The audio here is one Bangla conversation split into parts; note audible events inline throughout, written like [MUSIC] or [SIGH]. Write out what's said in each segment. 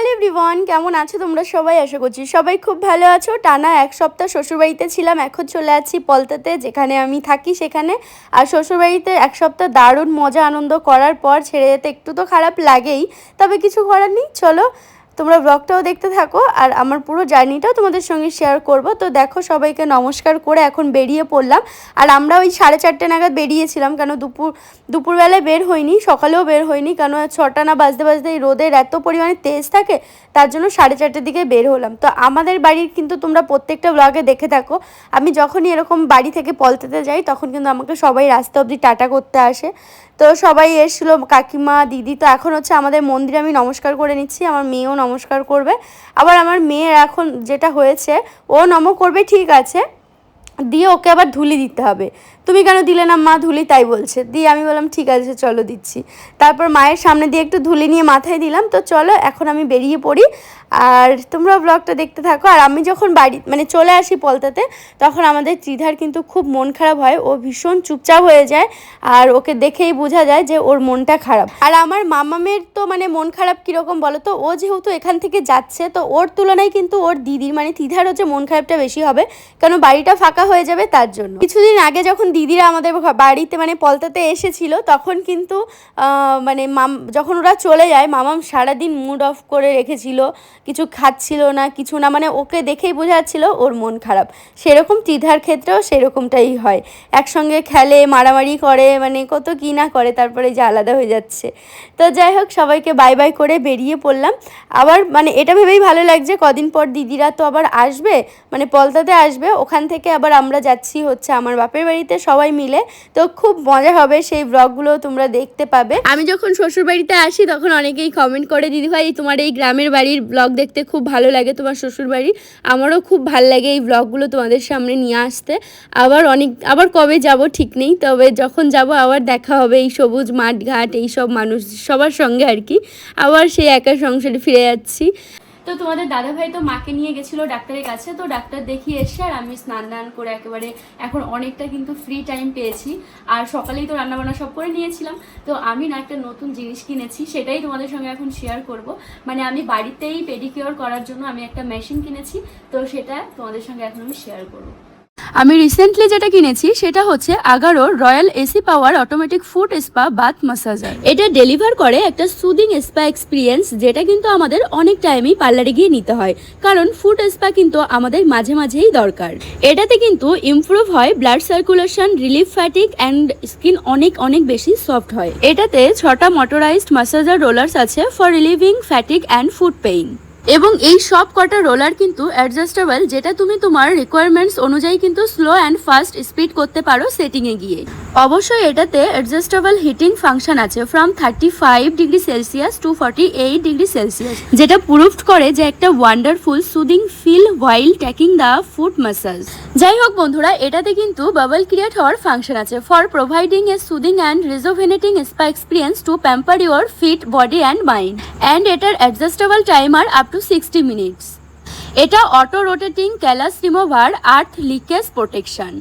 হ্যালো এভরিওয়ান, কেমন আছো তোমরা সবাই? আশা করছি সবাই খুব ভালো আছো। টানা এক সপ্তাহ শ্বশুরবাড়িতে ছিলাম, এখন চলে আছি পলতাতে, যেখানে আমি থাকি সেখানে। আর শ্বশুরবাড়িতে এক সপ্তাহ দারুণ মজা আনন্দ করার পর ছেড়ে যেতে একটু তো খারাপ লাগেই। তবে কিছু করার নেই, চলো। তোমরা ব্লগটাও দেখতে থাকো আর আমার পুরো জার্নিটাও তোমাদের সঙ্গে শেয়ার করব। তো দেখো সবাইকে নমস্কার করে এখন বেরিয়ে পড়লাম। আর আমরা ওই সাড়ে চারটে নাগাদ বেরিয়েছিলাম কেন দুপুর, দুপুরবেলায় বের হইনি, সকালেও বের হইনি। কেন ছটা না বাজতে বাজতে এই রোদের এত পরিমাণে তেজ থাকে, তার জন্য সাড়ে চারটের দিকে বের হলাম। তো আমাদের বাড়ির কিন্তু তোমরা প্রত্যেকটা ব্লগে দেখে থাকো। আমি যখনই এরকম বাড়ি থেকে পলতেতে যাই, তখন কিন্তু আমাকে সবাই রাস্তা অবধি টাটা করতে আসে। তো সবাই এসেছিল কাকিমা, দিদি, তো এখন হচ্ছে আমাদের মন্দিরে আমি নমস্কার করে নিচ্ছি। আমার মেয়েও নমস্কার করবে। আবার আমার মেয়ের এখন যেটা হয়েছে, ও নম করবে, ঠিক আছে। দিয়ে ওকে আবার ধুলি দিতে হবে। তুমি কেন দিলে না? মা ধুলি তাই বলছে। দিয়ে আমি বললাম, ঠিক আছে চলো দিচ্ছি। তারপর মায়ের সামনে দিয়ে একটু ধুলি নিয়ে মাথায় দিলাম। তো চলো, এখন আমি বেরিয়ে পড়ি। আর তোমরা ব্লগটা দেখতে থাকো। আর আমি যখন বাড়ি মানে চলে আসি পলতাতে, তখন আমাদের ত্রিধার কিন্তু খুব মন খারাপ হয়। ও ভীষণ চুপচাপ হয়ে যায় আর ওকে দেখেই বোঝা যায় যে ওর মনটা খারাপ। আর আমার মামামের তো মানে মন খারাপ কীরকম বলো তো ও যেহেতু এখান থেকে যাচ্ছে, তো ওর তুলনায় কিন্তু ওর দিদির মানে তিধার হচ্ছে মন খারাপটা বেশি হবে। কেন বাড়িটা ফাঁকা হয়ে যাবে তার জন্য। কিছুদিন আগে যখন দিদিরা আমাদের বাড়িতে মানে পলতাতে এসেছিল, তখন কিন্তু মানে মাম, যখন ওরা চলে যায়, মামাম সারাদিন মুড অফ করে রেখেছিল। কিছু খাচ্ছিল না, কিছু না মানে ওকে দেখেই বোঝা যাচ্ছিল ওর মন খারাপ। সেরকম ত্রিধার ক্ষেত্রেও সেরকমটাই হয়। একসঙ্গে খেলে, মারামারি করে মানে কত কী না করে, তারপরে যে আলাদা হয়ে যাচ্ছে। তো যাই হোক, সবাইকে বাই বাই করে বেরিয়ে পড়লাম। আবার মানে এটা ভেবেই ভালো লাগছে, কদিন পর দিদিরা তো আবার আসবে মানে পলতাতে আসবে। ওখান থেকে আবার আমরা যাচ্ছি হচ্ছে আমার বাপের বাড়িতে সবাই মিলে। তো খুব মজা হবে সেই ব্লগগুলো তোমরা দেখতে পাবে। আমি যখন শ্বশুর বাড়িতে আসি, তখন অনেকেই কমেন্ট করে দিদি ভাই তোমার এই গ্রামের বাড়ির ব্লগ দেখতে খুব ভালো লাগে তোমার শ্বশুরবাড়ি। আমারও খুব ভালো লাগে এই ব্লগগুলো তোমাদের সামনে নিয়ে আসতে। আবার অনেক, আবার কবে যাব ঠিক নেই, তবে যখন যাব আবার দেখা হবে এই সবুজ মাঠ ঘাট এই সব মানুষ, সবার সঙ্গে আর কি। আবার সেই একা সংসারে ফিরে যাচ্ছি। তো তোমাদের দাদা ভাই তো মাকে নিয়ে গেছিল ডাক্তারের কাছে, তো ডাক্তার দেখিয়ে এসে আর আমি স্নান দান করে একেবারে এখন অনেকটা কিন্তু ফ্রি টাইম পেয়েছি। আর সকালেই তো রান্নাবান্না সব করে নিয়েছিলাম। তো আমি না একটা নতুন জিনিস কিনেছি, সেটাই তোমাদের সঙ্গে এখন শেয়ার করব। মানে আমি বাড়িতেই পেডিকিওর করার জন্য আমি একটা মেশিন কিনেছি, তো সেটা তোমাদের সঙ্গে এখন আমি শেয়ার করব। আমি রিসেন্টলি যেটা কিনেছি, সেটা হচ্ছে আগারোর royal AC power automatic foot spa bath massager এটা ডেলিভার করে একটা সুদিং স্পা এক্সপিরিয়েন্স যেটা কিন্তু আমাদের অনেক টাইমই পার্লারে গিয়ে নিতে হয়। কারণ ফুড স্পা কিন্তু আমাদের মাঝে মাঝেই দরকার। এটাতে কিন্তু ইমপ্রুভ হয় blood circulation relief fatigue and skin অনেক অনেক বেশি সফট হয়। এটাতে ছটা মোটরাইজড মাসাজার রোলার্স আছে for relieving fatigue and foot pain এবং এই সব কটা রোলার কিন্তু অ্যাডজাস্টেবল যেটা তুমি তোমার রিকোয়ারমেন্টস অনুযায়ী কিন্তু স্লো অ্যান্ড ফাস্ট স্পিড করতে পারো সেটিংয়ে গিয়ে। অবশ্যই এটাতে অ্যাডজাস্টেবল হিটিং ফাংশন আছে from thirty five degree celsius to forty eight degree celsius যেটা প্রুভড করে যে একটা wonderful soothing feel while taking the foot massage যাই হোক বন্ধুরা, এটাতে কিন্তু বাবল ক্রিয়েট হওয়ার ফাংশন আছে for providing a soothing and rejuvenating spa experience to pamper your feet body and mind and এটার adjustable timer up to sixty minutes এটা auto rotating callus remover earth leakage protection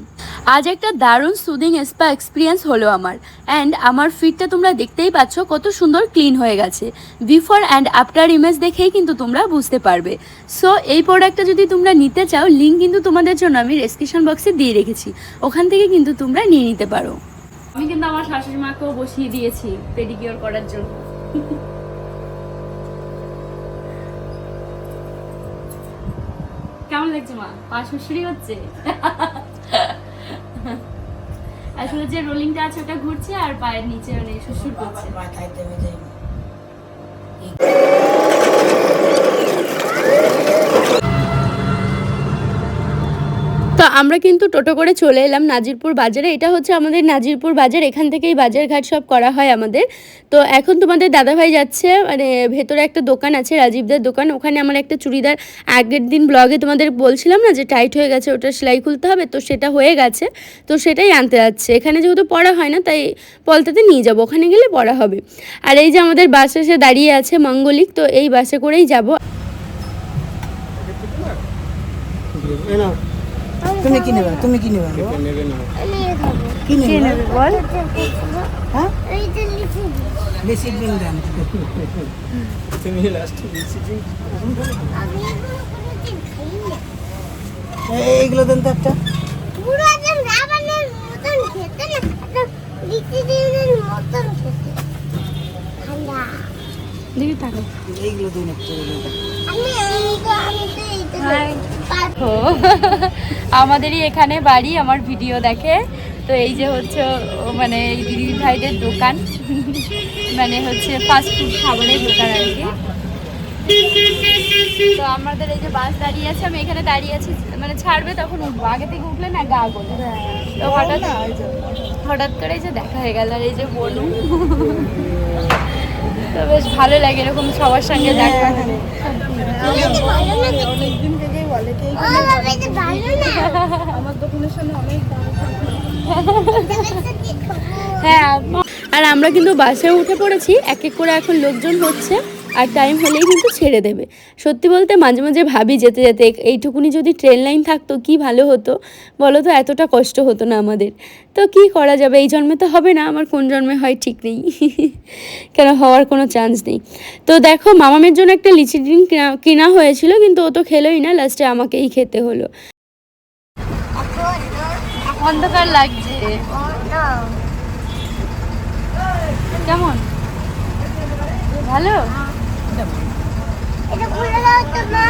আজ একটা দারুণ সুদিং স্পা এক্সপিরিয়েন্স হলো আমার। অ্যান্ড আমার ফিটটা তোমরা দেখতেই পাচ্ছ কত সুন্দর ক্লিন হয়ে গেছে। বিফোর অ্যান্ড আফটার ইমেজ দেখেই কিন্তু তোমরা বুঝতে পারবে। সো এই প্রোডাক্টটা যদি তোমরা নিতে চাও লিঙ্ক কিন্তু তোমাদের জন্য আমি ডেসক্রিপশন বক্সে দিয়ে রেখেছি। ওখান থেকে কিন্তু তোমরা নিয়ে নিতে পারো। আমি কিন্তু আমার শাশুড়ি মাকেও বসিয়ে দিয়েছি পেডিকিওর করার জন্য। কেমন লাগছে মা? পা শুশুরি হচ্ছে? আসলে যে রোলিংটা আছে ওটা ঘুরছে আর পায়ের নিচে মানে শুশুর করছে। তো আমরা কিন্তু টোটো করে চলে এলাম নাজিরপুর বাজারে। এটা হচ্ছে আমাদের নাজিরপুর বাজার। এখান থেকেই বাজার ঘাট সব করা হয় আমাদের। তো এখন তোমাদের দাদাভাই যাচ্ছে মানে ভেতরে একটা দোকান আছে, রাজীবদের দোকান। ওখানে আমার একটা চুড়িদার আগের দিন ব্লগে তোমাদের বলছিলাম না যে টাইট হয়ে গেছে, ওটা সেলাই খুলতে হবে, তো সেটা হয়ে গেছে। তো সেটাই আনতে যাচ্ছে। এখানে যেহেতু পড়া হয় না, তাই পলতাতে নিয়ে যাব। ওখানে গেলে পড়া হবে। আর এই যে আমাদের বাস এসে দাঁড়িয়ে আছে মঙ্গলিক, তো এই বাসে করেই যাব। তুমি কি নেবে? তুমি কি নেবে? কি নেবে বল হ্যাঁ বেশি দিন দেন তুমি লাস্টে এ- এইগুলো দেন। তো একটা পুরো একদম রাবারের মতন খেতে না লিচি ডিমের মতন খেতে ঠান্ডা দেখি তাকাও। এইগুলো দিন একটু আমি আমি তো আমি তো এইটা [LAUGHS] আমাদেরই এখানে বাড়ি আমার ভিডিও দেখে। তো এই যে হচ্ছে ও মানে এই দিদি ভাইদের দোকান। [LAUGHS] মানে হচ্ছে ফাস্ট ফুড খাবারের দোকান আর কি। তো আমাদের এই যে বাস দাঁড়িয়ে আছে আমি এখানে দাঁড়িয়ে আছি। মানে ছাড়বে তখন উঠবো। আগে থেকে উঠলে না গা গোলে তো হঠাৎ হঠাৎ করে এই যে দেখা হয়ে গেল আর এই যে বলু। [LAUGHS] তো বেশ ভালো লাগে এরকম সবার সঙ্গে দেখা ভালো না অনেকদিন থেকে বলে কে আমার দোকানের সামনে অনেক [LAUGHS] হ্যাঁ আর আমরা কিন্তু বাসে উঠে পড়েছি এক এক করে এখন লোকজন হচ্ছে। আর টাইম হলেই কিন্তু ছেড়ে দেবে। সত্যি বলতে মাঝে মাঝে ভাবি যেতে যেতে, এইটুকুনি যদি ট্রেন লাইন থাকতো কি ভালো হতো? বলো তো, এতটা কষ্ট হতো না আমাদের। তো কি করা যাবে? এই জন্মে তো হবে না, আমার কোন জন্মে হয় ঠিক নেই। [LAUGHS] কেন, হওয়ার কোনো চান্স নেই। তো দেখো, মামামের জন্য একটা লিচি কেনা কেনা হয়েছিল, কিন্তু ও তো খেলোই না লাস্টে আমাকেই খেতে হলো। অন্ধকার লাগছে। কেমন? ভালো? এটা খুলে দাও তো মা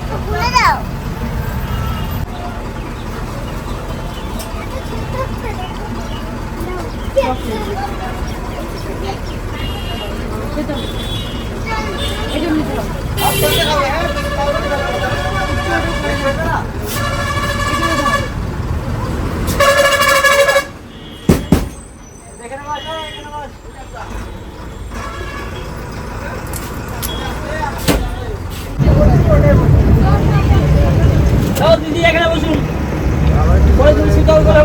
এটা খুলে দাও জন্য নিতে হবে। দিদি এখানে বসুন পরে তুমি শীতল করে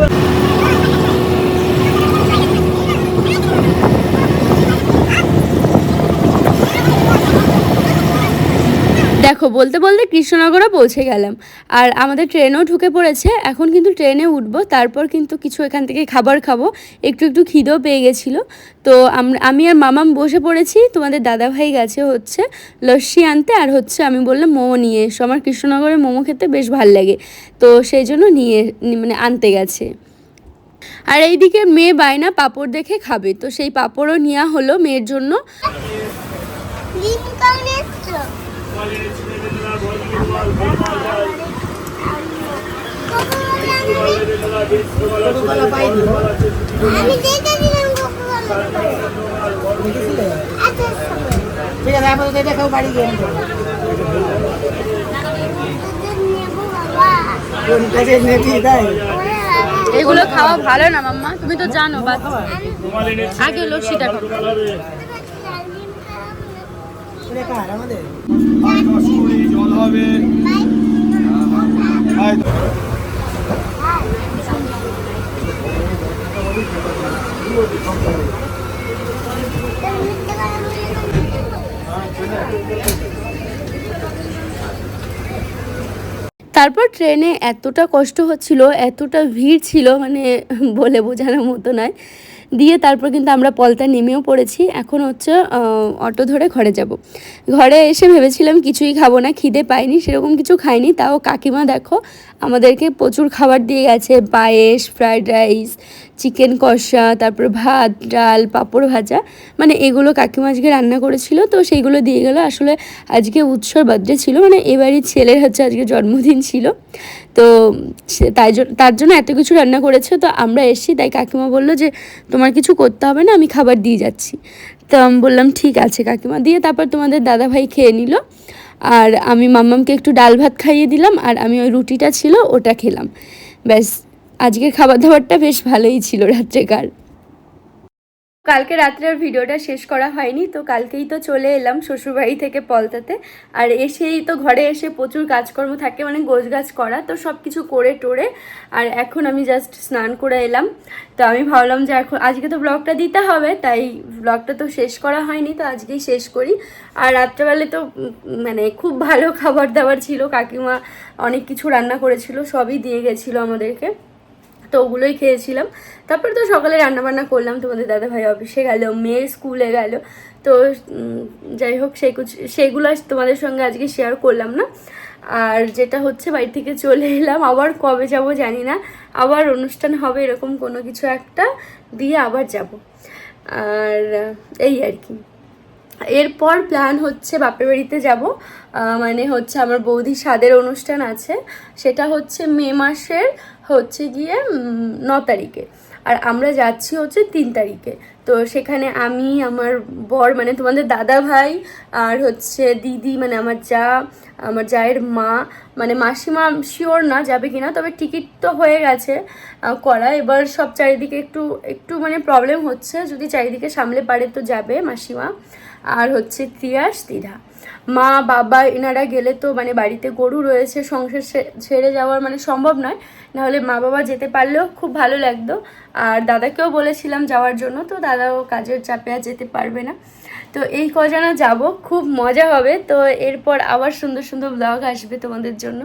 দেখো, বলতে বলতে কৃষ্ণনগরও পৌঁছে গেলাম। আর আমাদের ট্রেনও ঢুকে পড়েছে। এখন কিন্তু ট্রেনে উঠবো, তারপর কিন্তু কিছু এখান থেকে খাবার খাব। একটু একটু খিদেও পেয়ে গেছিল। তো আমি আর মামাম বসে পড়েছি, তোমাদের দাদাভাই গেছে হচ্ছে লস্যি আনতে, আর হচ্ছে আমি বললাম মোমো নিয়ে এসো। আমার কৃষ্ণনগরে মোমো খেতে বেশ ভালো লাগে। তো সেই জন্য নিয়ে মানে আনতে গেছে। আর এইদিকে মেয়ে বায়না পাপড় দেখে খাবে। তো সেই পাপড়ও নেওয়া হলো মেয়ের জন্য। ঠিক আছে আপাতত এটা খাও বাড়ি গিয়ে এগুলো খাওয়া ভালো না মাম্মা? তুমি তো জানো বাচ্চা আগে লস্যিটা আমাদের তারপর ট্রেনে এতটা কষ্ট হচ্ছিল এতটা ভিড় ছিল মানে বলে বোঝানোর মতো নয়। দিয়ে তারপর কিন্তু আমরা পলতা নেমেও পড়েছি। এখন হচ্ছে অটো ধরে ঘরে যাব। ঘরে এসে ভেবেছিলাম কিছুই খাব না, খিদে পাইনি, সেরকম কিছু খাইনি। তাও কাকিমা দেখো, আমাদেরকে প্রচুর খাবার দিয়ে গেছে, পায়েস ফ্রায়েড রাইস চিকেন কষা, তারপর ভাত, ডাল, পাঁপড় ভাজা মানে এগুলো কাকিমা আজকে রান্না করেছিল, তো সেইগুলো দিয়ে গেলো। আসলে আজকে উৎসর বার্থডে ছিল মানে এবারই ছেলের হচ্ছে আজকে জন্মদিন ছিল। তো তাই তার জন্য এত কিছু রান্না করেছে, তো আমরা এসেছি, তাই কাকিমা বলল যে, তোমার কিছু করতে হবে না, আমি খাবার দিয়ে যাচ্ছি। তো আমি বললাম, ঠিক আছে কাকিমা। দিয়ে তারপর তোমাদের দাদাভাই খেয়ে নিল। আর আমি মাম্মামকে একটু ডাল ভাত খাইয়ে দিলাম, আর আমি ওই রুটিটা ছিল, ওটা খেলাম। ব্যাস আজকের খাবার দাবারটা বেশ ভালোই ছিল রাত্রেকার কালকে রাত্রে আর ভিডিওটা শেষ করা হয়নি, তো কালকেই তো চলে এলাম শ্বশুরবাড়ি থেকে পলতাতে। আর এসেই তো ঘরে এসে প্রচুর কাজকর্ম থাকে মানে গোছ গাছ করা, তো সব কিছু করে টোরে। আর এখন আমি জাস্ট স্নান করে এলাম। তো আমি ভাবলাম যে এখন, আজকে তো ব্লগটা দিতে হবে, তাই ব্লগটা তো শেষ করা হয়নি, তো আজকেই শেষ করি। আর রাত্রেবেলা তো মানে খুব ভালো খাবার দাবার ছিল, কাকিমা অনেক কিছু রান্না করেছিল, সবই দিয়ে গেছিল আমাদেরকে। তো ওগুলোই খেয়েছিলাম। তারপর তো সকালে রান্নাবান্না করলাম, তোমাদের দাদা ভাই অফিসে গেল, মেয়ের স্কুলে গেল। তো যাই হোক, সেই আজ তোমাদের সঙ্গে আজকে শেয়ার করলাম না। আর যেটা হচ্ছে, বাড়ি থেকে চলে এলাম। আবার কবে যাব জানি না। আবার অনুষ্ঠান হবে এরকম কোনো কিছু একটা দিয়ে আবার যাব। আর, এই আর কি। এরপর প্ল্যান হচ্ছে, বাপের বাড়িতে যাব। মানে হচ্ছে, আমার বৌদি স্বাদের অনুষ্ঠান আছে। সেটা হচ্ছে মে মাসের হচ্ছে গিয়ে ন তারিখে। আর আমরা যাচ্ছি হচ্ছে তিন তারিখে। তো সেখানে আমি, আমার বর মানে তোমাদের দাদা ভাই, আর হচ্ছে দিদি মানে আমার যা, আমার জায়ের মা মানে মাসিমা শিওর না যাবে কিনা, তবে টিকিট তো হয়ে গেছে করা। এবার সব চারিদিকে একটু একটু মানে প্রবলেম হচ্ছে। যদি চারিদিকে সামলে পারে তো যাবে মাসিমা। আর হচ্ছে ত্রিয়াস দ্বিধা মা, বাবা এনারা গেলে তো মানে বাড়িতে গরু রয়েছে, সংসার ছেড়ে যাওয়ার মানে সম্ভব নয়। নাহলে মা, বাবা যেতে পারলেও খুব ভালো লাগতো। আর দাদাকেও বলেছিলাম যাওয়ার জন্য, তো দাদাও কাজের চাপে আর যেতে পারবে না। তো এই কজনা যাব, খুব মজা হবে। তো এরপর আবার সুন্দর সুন্দর ব্লগ আসবে তোমাদের জন্য।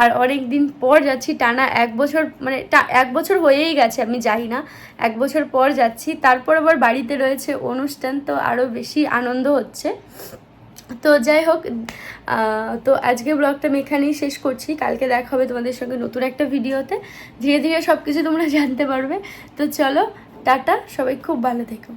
আর অনেক দিন পর যাচ্ছি, টানা এক বছর মানে এক বছর হয়েই গেছে, আমি যাই না। এক বছর পর যাচ্ছি, তারপর আবার বাড়িতে রয়েছে অনুষ্ঠান, তো আরও বেশি আনন্দ হচ্ছে। তো যাই হোক তো আজকে ব্লগটা আমি এখানেই শেষ করছি। কালকে দেখা হবে তোমাদের সঙ্গে নতুন একটা ভিডিওতে। ধীরে ধীরে সব কিছু তোমরা জানতে পারবে। তো চলো, টাটা, সবাই খুব ভালো থেকো।